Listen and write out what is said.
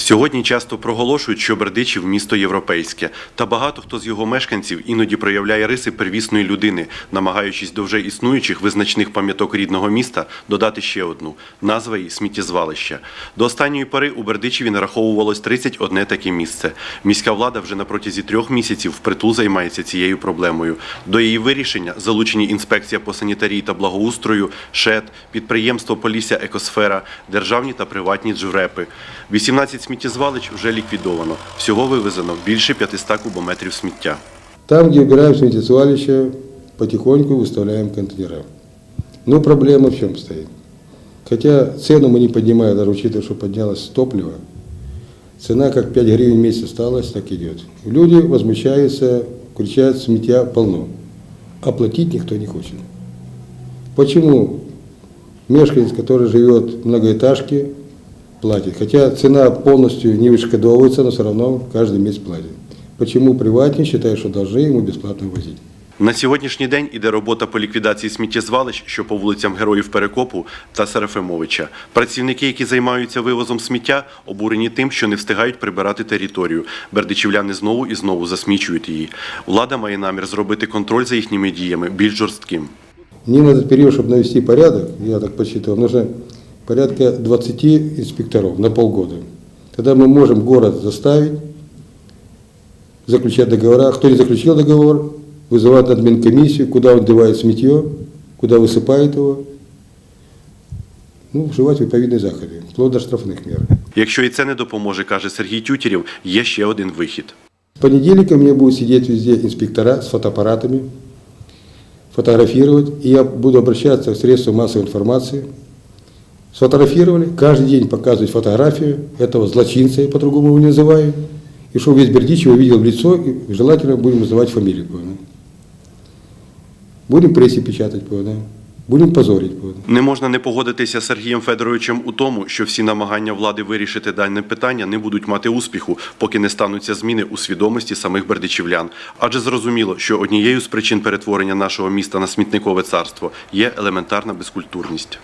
Сьогодні часто проголошують, що Бердичів місто європейське, та багато хто з його мешканців іноді проявляє риси первісної людини, намагаючись до вже існуючих визначних пам'яток рідного міста додати ще одну назва її сміттєзвалище. До останньої пори у Бердичеві нараховувалось 31 таке місце. Міська влада вже на протязі трьох місяців впритул займається цією проблемою. До її вирішення залучені інспекція по санітарії та благоустрою, ШЕД, підприємство Полісся Екосфера, державні та приватні джврепи. 18 сміттєзвалищ вже ліквідовано. Всього вивезено більше 500 кубометрів сміття. Там, где убираем сметосвалище, потихоньку выставляем контейнера. Но проблема в чем стоит? Хотя цену мы не поднимаем, даже учитывая, что поднялось топливо, цена как 5 гривен в месяц осталась, так идет. Люди возмущаются, кричат, сметя полно. А платить никто не хочет. Почему мешканец, который живет в многоэтажке, платит? Хотя цена полностью не вышкодовывается, но все равно каждый месяц платит. Почему приватник считает, что должны ему бесплатно возить? На сьогоднішній день іде робота по ліквідації сміттєзвалищ, що по вулицям Героїв Перекопу та Серафимовича. Працівники, які займаються вивозом сміття, обурені тим, що не встигають прибирати територію. Бердичівляни знову і знову засмічують її. Влада має намір зробити контроль за їхніми діями більш жорстким. Мне на этот период, чтобы навести порядок, я так посчитал, нужно порядка 20 инспекторов на полгода. Тогда мы можем город заставить заключать договора. Кто не заключил договор, вызывать админкомиссию, куда он девает сметье, куда высыпает его. Ну, вживать відповідні заходи, вплоть до штрафних мер. Якщо і це не допоможе, каже Сергій Тютєрів, є ще один вихід. С понедельника у меня будут сидеть везде инспектора с фотоаппаратами, фотографировать, и я буду обращаться к средствам массовой информации. Сфотографировали, каждый день показывать фотографию этого злочинца, я по-другому его не называю, и чтобы весь Бердичев его видел в лицо, и желательно будем называть фамилию. понял? Будем в прессе печатать, понял? будем позорить. понял? Не можна не погодитися з Сергієм Федоровичем у тому, що всі намагання влади вирішити дане питання не будуть мати успіху, поки не стануться зміни у свідомості самих бердичівлян. Адже зрозуміло, що однією з причин перетворення нашого міста на смітникове царство є елементарна безкультурність.